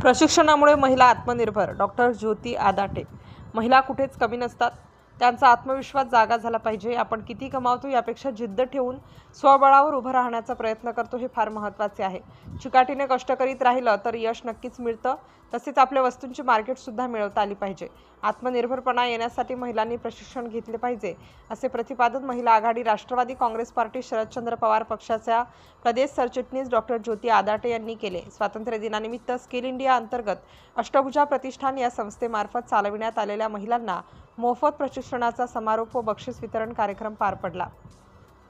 प्रशिक्षणामुळे महिला आत्मनिर्भर. डॉक्टर ज्योती आदाटे. महिला कुठेच कमी नसतात. त्यांचा आत्मविश्वास जागा झाला पाहिजे. आपण किती कमावतो यापेक्षा जिद्द ठेवून स्वबळावर उभं राहण्याचा प्रयत्न करतो हे फार महत्त्वाचे आहे. चिकाटीने कष्ट करीत राहिलं तर यश नक्कीच मिळतं. तसेच आपल्या वस्तूंची मार्केटसुद्धा मिळवता आली पाहिजे. आत्मनिर्भरपणा येण्यासाठी महिलांनी प्रशिक्षण घेतले पाहिजे असे प्रतिपादन महिला आघाडी राष्ट्रवादी काँग्रेस पार्टी शरदचंद्र पवार पक्षाच्या प्रदेश सरचिटणीस डॉक्टर ज्योती आदाटे यांनी केले. स्वातंत्र्य दिनानिमित्त स्किल इंडिया अंतर्गत अष्टभुजा प्रतिष्ठान या संस्थेमार्फत चालविण्यात आलेल्या महिलांना मोफत प्रशिक्षणाचा समारोप व बक्षीस वितरण कार्यक्रम पार पडला.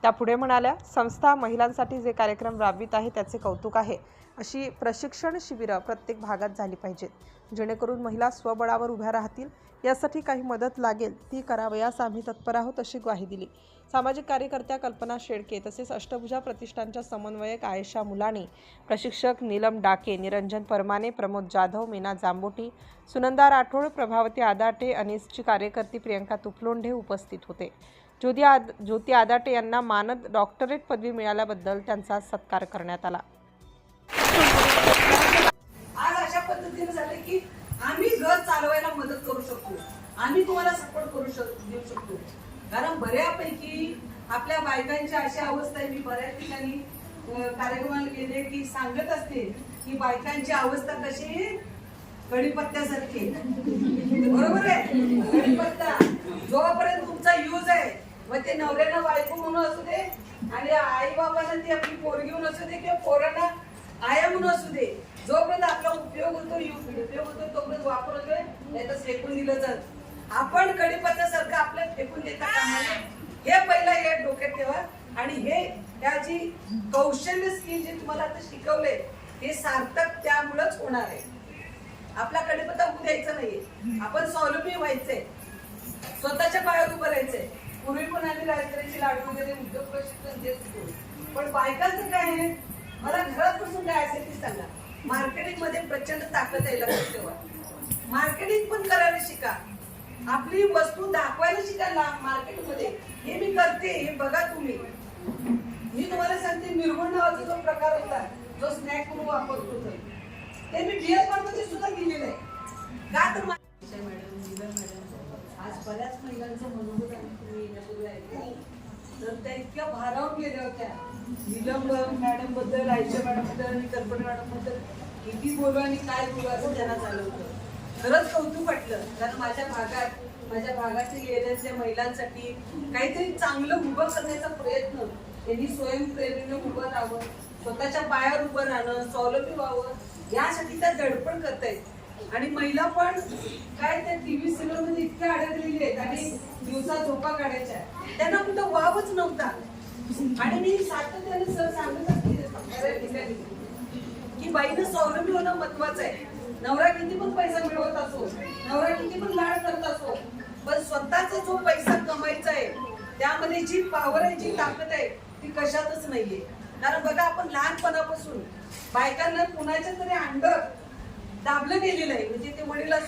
त्या पुढे म्हणाल्या संस्था महिलांसाठी जे कार्यक्रम राबवित आहे त्याचे कौतुक आहे. अशी प्रशिक्षण शिबिरं प्रत्येक भागात झाली पाहिजेत. जेणेकरून महिला स्वबळावर उभ्या राहतील यासाठी काही मदत लागेल ती करावयास आम्ही तत्पर आहोत अशी ग्वाही दिली. सामाजिक कार्यकर्त्या कल्पना शेळके तसेच अष्टभुजा प्रतिष्ठानच्या समन्वयक आयशा मुलाणी प्रशिक्षक नीलम डाके निरंजन परमाने प्रमोद जाधव मीना जांबोटी सुनंदा राठोड प्रभावती आदाटे अनिसची कार्यकर्ती प्रियंका तुपलोंढे उपस्थित होते. ज्योती आद ज्योती आदाटे यांना मानद डॉक्टरेट पदवी मिळाल्याबद्दल त्यांचा सत्कार करण्यात आला. आज अशा पद्धतीने झाले की आम्ही घर चालवायला मदत करू शकतो. आम्ही तुम्हाला सपोर्ट करू शकतो देऊ शकतो. कारण बऱ्यापैकी आपल्या बायकांची अशी अवस्था आहे. मी बऱ्याच ठिकाणी कार्यक्रमाला गेले की सांगत असते की बायकांची अवस्था कशी कडीपत्त्यासारखी बरोबर आहे? कडीपत्ता जोपर्यंत तुमचा यूज आहे मग ते नवऱ्यानं बायको म्हणून असू दे आणि आई बाबांना ती आपली पोरगी म्हणून असू दे किंवा पोरांना आया म्हणून असू दे. जोपर्यंत आपला उपयोग होतो उपयोग होतो तोपर्यंत वापर होतोय नाही तर फेकून दिलं जात. आपण कडीपत्त्यासारखं आपलं फेकून देता कामाला हे पहिला या डोक्यात ठेवा. आणि हे त्याची कौशल्य स्किल जे तुम्हाला आता शिकवले हे सार्थक त्यामुळेच होणार आहे. आपला कडीपत्ता उद्यायचा द्यायचा नाहीये. आपण स्वावलंबी व्हायचंय. स्वतःच्या पायावर उभं राहायचंय. पूर्वी पण आम्ही राजकारणाची लाडू वगैरे उद्योग प्रशिक्षण देत होतो. पण बायकांचं काय आहे मला घरात बसून काय असेल ते सांगा. मार्केटिंगमध्ये प्रचंड ताकद आहे लक्षात ठेवा. मार्केटिंग पण करायला शिका. आपली वस्तू दाखवायला शिकायला मार्केटमध्ये. हे मी करते हे बघा तुम्ही. मी तुम्हाला सांगते निर्गुण नावाचा जो प्रकार होता जो स्नॅक म्हणून वापरतो होतो ते मी बिअरमध्ये सुद्धा गेलेलं आहे. का तर मा- मॅडम नीलम मॅडम आज बऱ्याच महिलांचं मनोगत आम्ही तुम्ही ऐकलं तर त्या इतक्या भारावून गेल्या होत्या. निलम मॅडमबद्दल आयशा मॅडमबद्दल आणि कल्पना मॅडमबद्दल किती बोलू आणि काय बोलू असं त्यांना झालं होतं खरंच कौतुक वाटलं. कारण माझ्या भागात माझ्या भागातील एरियातल्या महिलांसाठी काहीतरी चांगलं उभं करण्याचा प्रयत्न त्यांनी स्वयंप्रेरणेनं उभं राहावं स्वतःच्या पायावर उभं राहणं स्वावलंबी व्हावं यासाठी त्या धडपड करतायत. आणि महिला पण काय त्या टीव्ही सिरियलमध्ये इतक्या अडकलेली आहेत आणि दिवसा झोपा काढायच्या त्यांना कुठं वावच नव्हता. आणि मी सातत्याने सर सांगत असते की बाईनं स्वावलंबी होणं महत्वाचं आहे. नवरा किती पण पैसा मिळवत असो नवरा किती पण लाड करत असो पण स्वतःचा जो पैसा कमायचा आहे त्यामध्ये जी पावर आहे जी ताकद आहे ती कशातच नाहीये. कारण बघा आपण लहानपणापासून बायकांना कुणाच्या तरी अंडर दाबलं गेलेलं आहे. म्हणजे ते वडील असं